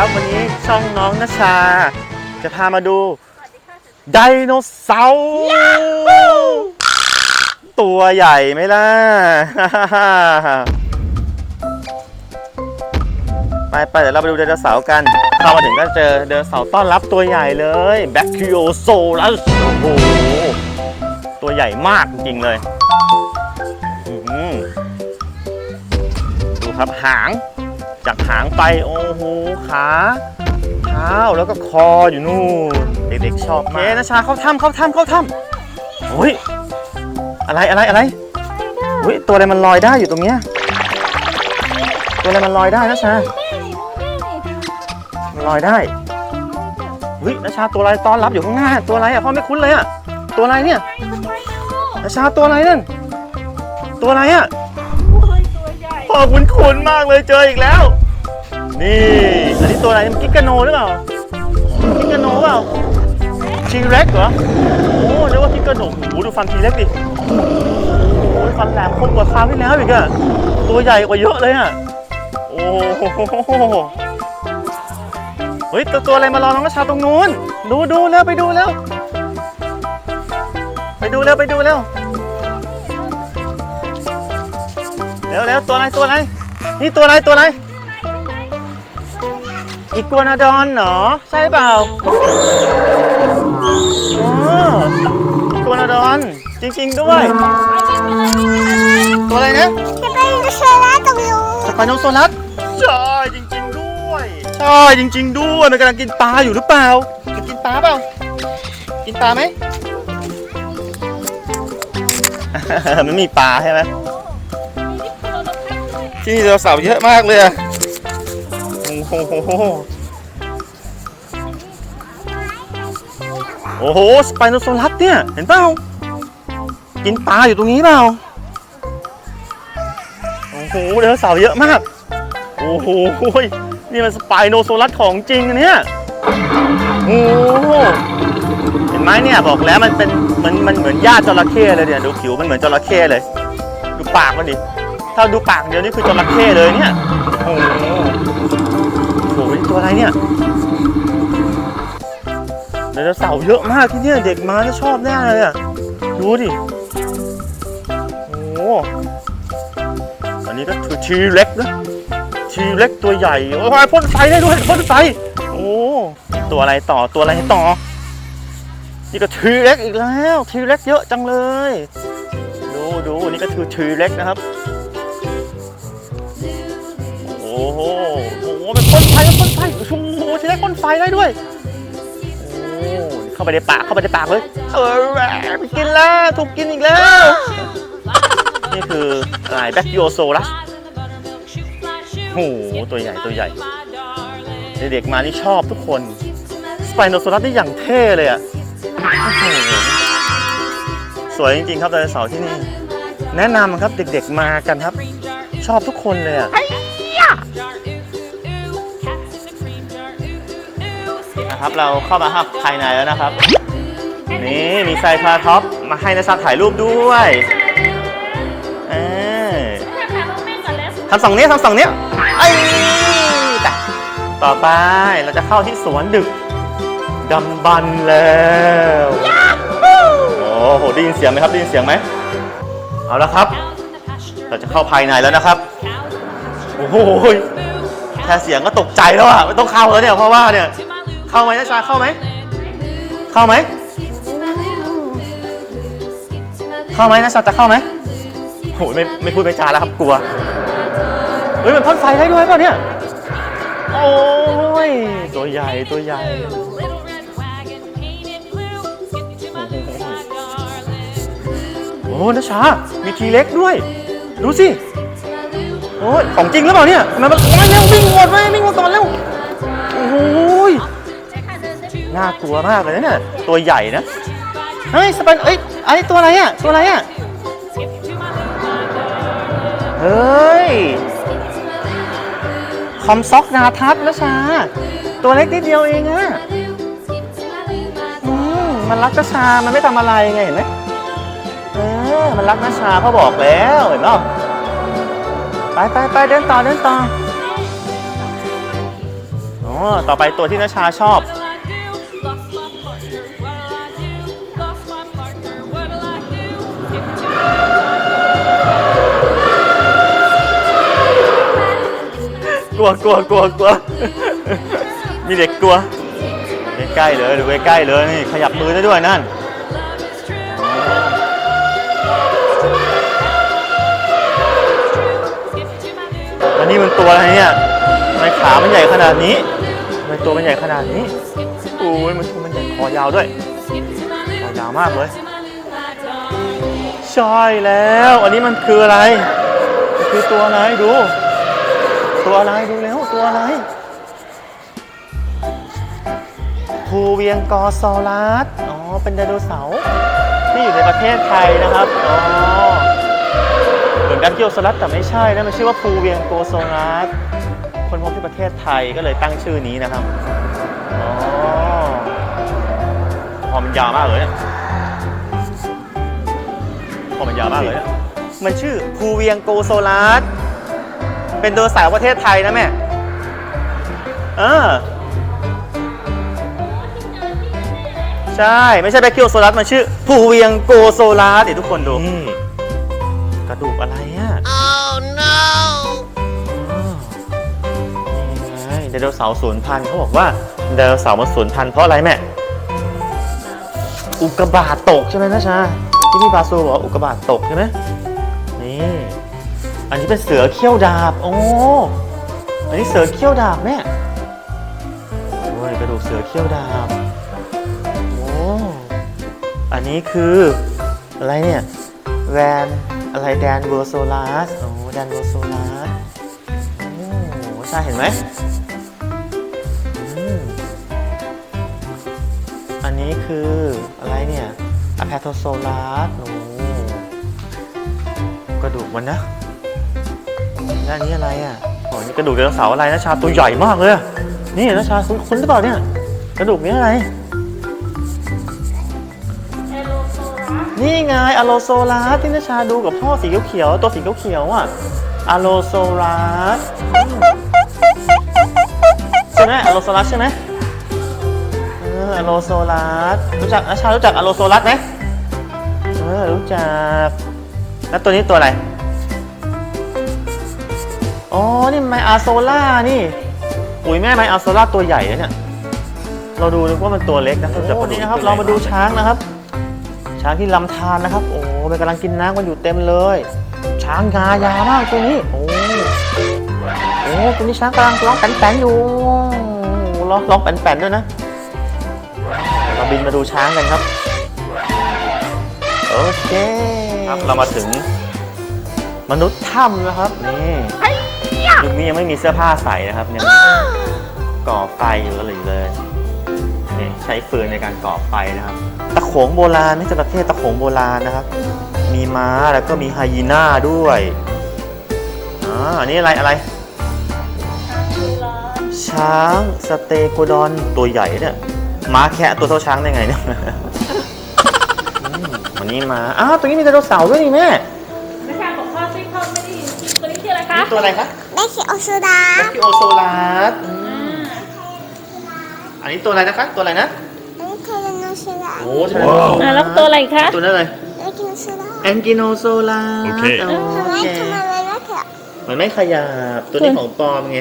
ครับวันนี้ช่องน้องนชา จะพามาดูไดโนเสาร์ตัวใหญ่ไหมล่ะ ไปไปเดี๋ยวเราไปดูไดโนเสาร์กันเข้ามาถึงก็เจอไดโนเสาร์ต้อนรับตัวใหญ่เลยแบคคิโอโซลัสโอ้โหตัวใหญ่มากจริงๆเลยอื้อหือดูครับหาง จากหางไปโอ้โหขาเท้าแล้วก็คออยู่นู่นเด็กๆชอบมากเนะชาเข้าถ้ำเข้าถ้ำเข้าถ้ำโอ้ยอะไรอะไรอะไรอุ้ยตัวอะไรมันลอยได้อยู่ตรงเนี้ยตัวอะไรมันลอยได้นะชามันลอยได้อุ้ยนะชาตัวอะไรต้อนรับอยู่ข้างหน้าตัวอะไรอะพ่อไม่คุ้นเลยอะตัวอะไรเนี่ยนะชาตัวอะไรนั่นตัวอะไรอะพ่อคุ้นคุ้นๆมากเลยเจออีกแล้ว นี่อันนี้ตัวอะไรมันกิ๊กาโนหรือเปล่ากิ๊กาโนเปล่าชีเร็กเหรอโอ้เรียกว่ากิ๊กาโนโอ้โหดูฟันทีเล็กดิโอ้ยฟันแหลมคมกว่าคราวที่แล้วอีกอะตัวใหญ่กว่าเยอะเลยอะโอ้โหเฮ้ยตัวตัวอะไรมารอน้องกระชาตรงนู้นดูดูแล้วไปดูแล้วไปดูแล้วไปดูแล้วเร็วเร็วตัวอะไรตัวอะไรนี่ตัวอะไรตัวอะไร อีกัวนาดอนเหรอใช่เปล่าอ๋ออีกัวนาดอน จริง ๆ ด้วย ตัวอะไรนะจะเป็นเชล่าตรงนู้สปาโนโซลัสใช่จริง ๆ ด้วยใช่จริง ๆ ด้วยมันกำลังกินปลาอยู่หรือเปล่าจะกินปลาเปล่ากินปลาไหม มันมีปลาใช่ไหมที่นี่ไดโนเสาร์เยอะมากเลยอะ โอ้โหโอ้โหสไปโนโซลัสเนี่ย เห็นเปล่ากินปลาอยู่ตรงนี้เปล่าโอ้โหไดโนเสาร์เยอะมาก โอ้โหนี่มันสไปโนโซลัสของจริงอันเนี่ยโอ้โหเห็นไหมเนี่ยบอกแล้วมันเป็นมือนมันเหมือนญาติจระเข้เลยเนี่ยดูผิวมันเหมือนจระเข้เลย ดูปากมันดิถ้าดูปากเดียวนี่คือจระเข้เลยเนี่ยโอ้โตัวอะไรเนี่ยไดโนเสาร์เยอะมากที่เนี่ยเด็กมาจะชอบแน่เลยอะดูดิโอ้อันนี้ก็คือทีเล็กนะทีเล็กตัวใหญ่โอ้ยพ่นไฟได้ด้วยพ่นไฟโอ้ตัวอะไรต่อตัวอะไรต่อนี่ก็ทีเล็กอีกแล้วทีเล็กเยอะจังเลย ดูดูนี่ก็คือทีเล็กนะครับโอ้โหโอ้โหมันพ่นไฟมัน พ่นไฟโอ้ทีเล็กพ่นไฟได้ด้วยโอ้เข้าไปในปากเข้าไปในปากเลยเออแหวะไปกินแล้วถูกกินอีกแล้ว นี่คืออะไรแบคทีโอโซลัสโอ้โหตัวใหญ่ตัวใหญ่เด็กๆมานี่ชอบทุกคนสไปโนโซลัสนี่อย่างเท่เลยอะสวยจริงๆครับไดโนเสาร์ที่นี่ แนะนำครับเด็กๆมากันครับ ชอบทุกคนเลยอะ นะครับ เราเข้ามาครับภายในแล้วนะครับ นี่มีไซคลาท็อปมาให้นักศึกษาถ่ายรูปด้วยเออทำสองเนี้ยทำสองเนี้ยไอ้แต่ต่อไปเราจะเข้าที่สวนดึกดำบันแล้วโอ้โหได้ยินเสียงไหมครับได้ยินเสียงไหมเอาละครับ เราจะเข้าภายในแล้วนะครับโอ้โหแค่เสียงก็ตกใจแล้วอะไม่ต้องเข้าแล้วเนี่ยเพราะว่าเนี่ย เข้าไหมนะชาเข้าไหมเข้าไหมเข้าไหมนะชาจะเข้าไหมโหไม่ไม่พูดไม่จาแล้วครับกลัวเฮ้ยมันพ่นไฟได้ด้วยเปล่ะเนี่ยโอ้ยตัวใหญ่ตัวใหญ่โอ้นะชามีทีเล็กด้วย ดูสิโอ้ยของจริงหรือเปล่าเนี่ยทำไมมันโอ้ยเร็ววิ่งหมดเลยวิ่งหมดก่อนเร็วโอ้ย น่ากลัวมากเลยนะเนี่ยตัวใหญ่นะเฮ้ยสปันเอ้ยไอ้ตัวอะไรอะตัวอะไรอะเฮ้ยคอมซ็อกนาทัศนะชาตัวเล็กนิดเดียวเองอะอืมมันรักนะชา มันไม่ทำอะไรไงเห็นไหมเออมันรักนะชาเขาบอกแล้วเห็นไหมไปไปไปเดินต่อเดินต่อโอ้ต่อไปตัวที่นชาชอบ กลัวกลัวกลัวกลัวมีเด็กกลัวใกล้ๆเลยดูใกล้ๆเลยนี่ขยับมือได้ด้วยนั่นอันนี้มันตัวอะไรเนี่ยทำไมขามันใหญ่ขนาดนี้ทำไมตัวมันใหญ่ขนาดนี้โอ้ยมันมันใหญ่คอยาวด้วยคอยาวมากเลย ใช่แล้ว อันนี้มันคืออะไร คือตัวอะไรดู ตัวอะไรดูแล้วตัวอะไรภูเวียงกอซอรัสอ๋อ เป็นไดโนเสาร์ที่อยู่ในประเทศไทยนะครับ อ๋อ เหมือนแบคทีโอซอรัสแต่ไม่ใช่นะ มันชื่อว่าภูเวียงโกโซรัสคนพบที่ประเทศไทยก็เลยตั้งชื่อนี้นะครับ อ๋อพอมันยาวมากเลยเนี่ย พอมันยาวมากเลยเนี่ยมันชื่อภูเวียงโกโซลัสเป็นตัวสาวประเทศไทยนะแม่ เออ ใช่ ไม่ใช่แบคทีโอโซลัสมันชื่อภูเวียงโกโซลัสเดี๋ยวทุกคนดู นี่ กระดูกอะไรอะ Oh no นี่ไงไดโนเสาร์สูญพันธุ์เขาบอกว่าไดโนเสาร์มันสูญพันธุ์เพราะอะไรแม่ อุกกาบาตตกใช่ไหมนะชา ที่พี่บาซูบอกว่าอุกกาบาตตกใช่ไหมนี่ อันนี้เป็นเสือเขี้ยวดาบ โอ้ อันนี้เสือเขี้ยวดาบแม่โอ้ยกระดูกเสือเขี้ยวดาบ โอ้ อันนี้คืออะไรเนี่ย แวนอะไรแดนเวอร์โซลัสโอ้แดนเวอร์โซลัสโอ้ใช่เห็นไหมอืมอันนี้คืออะไรเนี่ย อะแพโทโซลัสโอ้กระดูกมันนะแล้วนนี้อะไรอะโอ้นี่กระดูกไดโนเสาร์อะไรนะชาตัวใหญ่มากเลยอะนี่นะชาคุ้นคุ้นหรือเปล่าเนี่ย กระดูกนี้อะไร นี่ไงอะโลโซลัสที่นชาดูกับพ่อสีเขียวๆตัวสีเขียวๆอะอะโลโซลัสใช่ไหมอะโลโซลัสใช่ไหม อออะโลโซลัสรู้จักนชารู้จักอะโลโซลัสไหมเออรู้จัก แล้วตัวนี้ตัวอะไร อ๋อ นี่ไมอาโซล่านี่อุ้ยแม่ไมอาโซล่าตัวใหญ่นะเนี่ย เราดูนึกว่ามันตัวเล็กนะแต่พอดีนะครับ เรามาดูช้างนะครับ ช้างที่ลำธารนะครับ โอ้มันกำลังกินน้ำกันอยู่เต็มเลย ช้างงายาวมากตัวนี้ โอ้โอ้ตัวนี้ช้างกำลังร้องแป้นๆอยู่โอ้ร้องร้องแป้นๆด้วยนะเรา บินมาดูช้างกันครับ โอเคครับเรามาถึง มนุษย์ถ้ำนะครับนี่ยุคนี้ยังไม่มีเสื้อผ้าใส่นะครับยังก่อไฟอยู่เลยเลยนี่ใช้ฟืนในการก่อไฟนะครับ ตะโขงโบราณไม่ใช่ประเทศตะโขงโบราณนะครับ มีม้าแล้วก็มีไฮยีน่าด้วยอ่าอันนี้อะไรอะไรช้างสเตโกดอนตัวใหญ่เนี่ย ม้าแคะตัวเท่าช้างได้ไงเนี่ยอืมวันนี้มาอ้าวตัวนี้มีไดโนเสาร์ด้วยนี่แม่นักการบอกพ่อซิพ่อไม่ได้ยินตัวนี้ชื่ออะไรคะนี่ตัวอะไรคะได้เขียวสุดาแบคทีโอโซลัสอืมอันนี้ตัวอะไรนะคะ ตัวอะไรนะได้เทเลโนสุดาโอ้ใช่อ่าแล้วตัวอะไรคะตัวนั้นเลยได้เขียวสุดาแองกิโนโซลัสโอเคทำไมโอเคทำไมไม่ได้เขียวมันไม่ขยับตัวนี้ของปลอมไง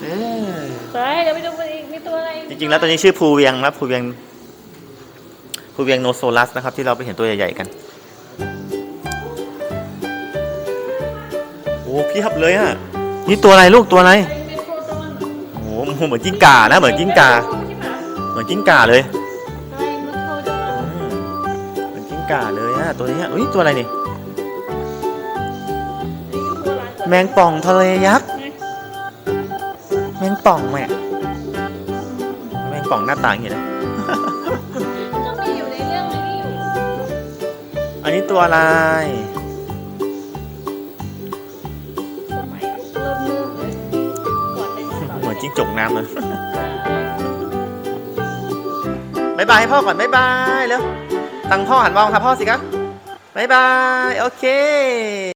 เออไปเดี๋ยวไปดูอีกมีตัวอะไรจริงๆแล้วตัวนี้ชื่อภูเวียงนะภูเวียงภูเวียงโนโซลัสนะครับ ที่เราไปเห็นตัวใหญ่ๆกัน โอ้เพียบเลยอะนี่ตัวอะไรลูกตัวอะไรเป็นโคตรโอ้โหเหมือนกิ้งก่านะ เหมือนกิ้งก่าเหมือนกิ้งก่าเลยอะไรมันโคตรอืมเหมือนกิ้งก่าเลยอะตัวนี้อะอุ้ยตัวอะไรนี่แมงป่องทะเลยักษ์ แมงป่องแม่แมงป่องหน้าตาอย่างนี้นะก็มีอยู่ในเรื่องนี้อยู่อันนี้ตัวอะไร สมัยเริ่มเริ่มเลยก่อนเป็นสาวเหมือนจิ้งจกน้ำเลยบายบายให้พ่อก่อนบายบายแล้วตังพ่อหันมองหาพ่อสิครับบายบาย โอเค